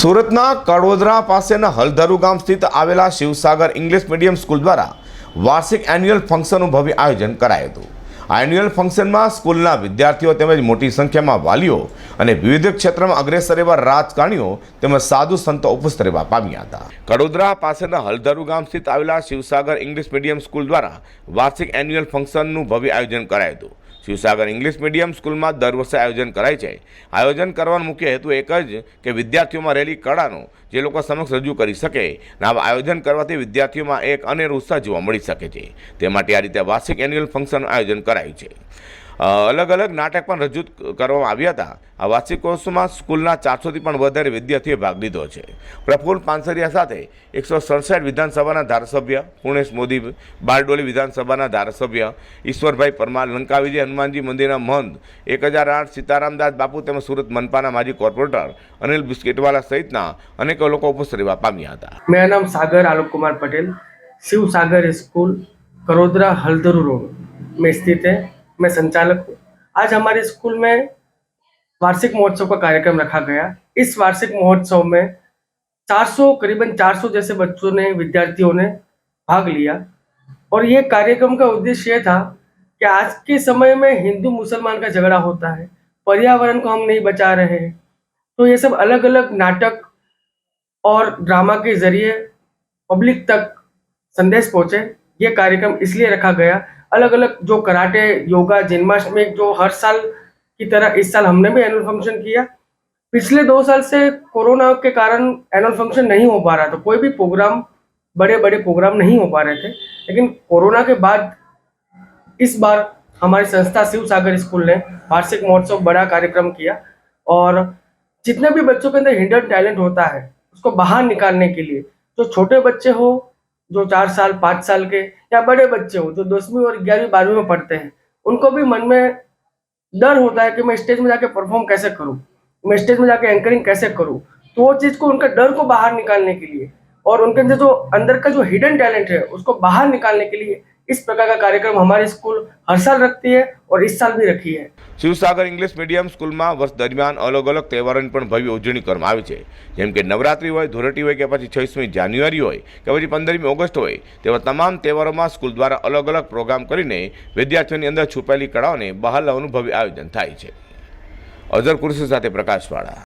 સુરતના કડોદરા પાસેના હલધરુ ગામ સ્થિત આવેલા શિવસાગર ઇંગ્લિશ મીડિયમ સ્કૂલ દ્વારા વાર્ષિક એન્યુઅલ ફંક્શનનું ભવ્ય આયોજન કરાયું હતું. આ એન્યુઅલ ફંક્શનમાં સ્કૂલના વિદ્યાર્થીઓ તેમજ મોટી સંખ્યામાં વાલીઓ અને વિવિધ ક્ષેત્રમાં અગ્રેસર એવા રાજકારણીઓ તેમજ સાધુ સંતો ઉપસ્થિત રહેવા પામ્યા હતા. કડોદરા પાસેના હલધરુ ગામ સ્થિત આવેલા શિવસાગર ઇંગ્લિશ મીડિયમ સ્કૂલ દ્વારા વાર્ષિક એન્યુઅલ ફંક્શનનું ભવ્ય આયોજન કરાયું હતું. શિવસાગર ઇંગ્લિશ મીડિયમ સ્કૂલમાં દર વર્ષે આયોજન કરાય છે. આયોજન કરવાનો મુખ્ય હેતુ એક જ કે વિદ્યાર્થીઓમાં રહેલી કળાનો જે લોકો સમક્ષ રજૂ કરી શકે અને આયોજન કરવાથી વિદ્યાર્થીઓમાં એક અનેરો ઉત્સાહ જોવા મળી શકે છે. તે માટે આ રીતે વાર્ષિક એન્યુઅલ ફંક્શનનું આયોજન કરાયું છે. અલગ અલગ નાટક પણ રજૂ કરવામાં આવ્યા હતા આ વાર્ષિકોત્સવમાં સ્કૂલના ચારસોથી પણ વધારે વિદ્યાર્થીઓએ ભાગ લીધો છે પ્રફુલ્લ પાનસરિયા સાથે એકસો સડસઠ વિધાનસભાના ધારાસભ્ય પૂર્ણેશ મોદી બારડોલી વિધાનસભાના ધારાસભ્ય ઈશ્વરભાઈ પરમાર લંકા વિજય હનુમાનજી મંદિરના મહંત એક હજાર આઠ સીતારામદાસ બાપુ તેમજ સુરત મનપાના માજી કોર્પોરેટર અનિલ બિસ્કિટવાલા સહિતના અનેકો લોકો ઉપસ્થિત રહેવા પામ્યા હતા मेरा नाम सागर आलोक कुमार पटेल शिव सागर स्कूल करोदरा हल्दरू रोड में स्थित है मैं संचालक हूँ। आज हमारे स्कूल में वार्षिक महोत्सव का कार्यक्रम रखा गया। इस वार्षिक महोत्सव में 400 करीबन 400 जैसे बच्चों ने, विद्यार्थियों ने भाग लिया। और ये कार्यक्रम का उद्देश्य ये था कि आज के समय में हिंदू मुसलमान का झगड़ा होता है, पर्यावरण को हम नहीं बचा रहे हैं। तो ये सब अलग अलग नाटक और ड्रामा के ज़रिए पब्लिक तक संदेश पहुँचे। ये कार्यक्रम इसलिए रखा गया अलग अलग जो कराटे, योगा, जन्माष्टमी, जो हर साल की तरह इस साल हमने भी एनुअल फ़ंक्शन किया। पिछले दो साल से कोरोना के कारण एनुअल फ़ंक्शन नहीं हो पा रहा था, कोई भी प्रोग्राम बड़े बड़े प्रोग्राम नहीं हो पा रहे थे। लेकिन कोरोना के बाद इस बार हमारी संस्था शिव सागर स्कूल ने वार्षिक महोत्सव बड़ा कार्यक्रम किया और जितने भी बच्चों के अंदर हिडन टैलेंट होता है, उसको बाहर निकालने के लिए, जो छोटे बच्चे हो जो चार साल, पाँच साल के या बड़े बच्चे हो, जो दसवीं और ग्यारहवीं, बारहवीं में पढ़ते हैं, उनको भी मन में डर होता है कि मैं स्टेज में जाके परफॉर्म कैसे करूँ? मैं स्टेज में जाके एंकरिंग कैसे करूँ? तो वो चीज़ को, उनका डर को बाहर निकालने के लिए और उनके अंदर जो, अंदर का जो हिडन टैलेंट है, उसको बाहर निकालने के लिए इस प्रकार का कार्यक्रम हमारी स्कूल हर साल रखती है। और इस साल भी रखी है શિવસાગર ઇંગ્લિશ મીડિયમ સ્કૂલમાં વર્ષ દરમિયાન અલગ અલગ તહેવારોની પણ ભવ્ય ઉજવણી કરવામાં આવે છે જેમ કે નવરાત્રિ હોય ધૂળેટી હોય કે પછી છવ્વીસમી જાન્યુઆરી હોય કે પછી પંદરમી ઓગસ્ટ હોય તેવા તમામ તહેવારોમાં સ્કૂલ દ્વારા અલગ અલગ પ્રોગ્રામ કરીને વિદ્યાર્થીઓની અંદર છુપાયેલી કળાઓને બહાર લાવવાનું ભવ્ય આયોજન થાય છે અઝર કુરશી સાથે પ્રકાશવાળા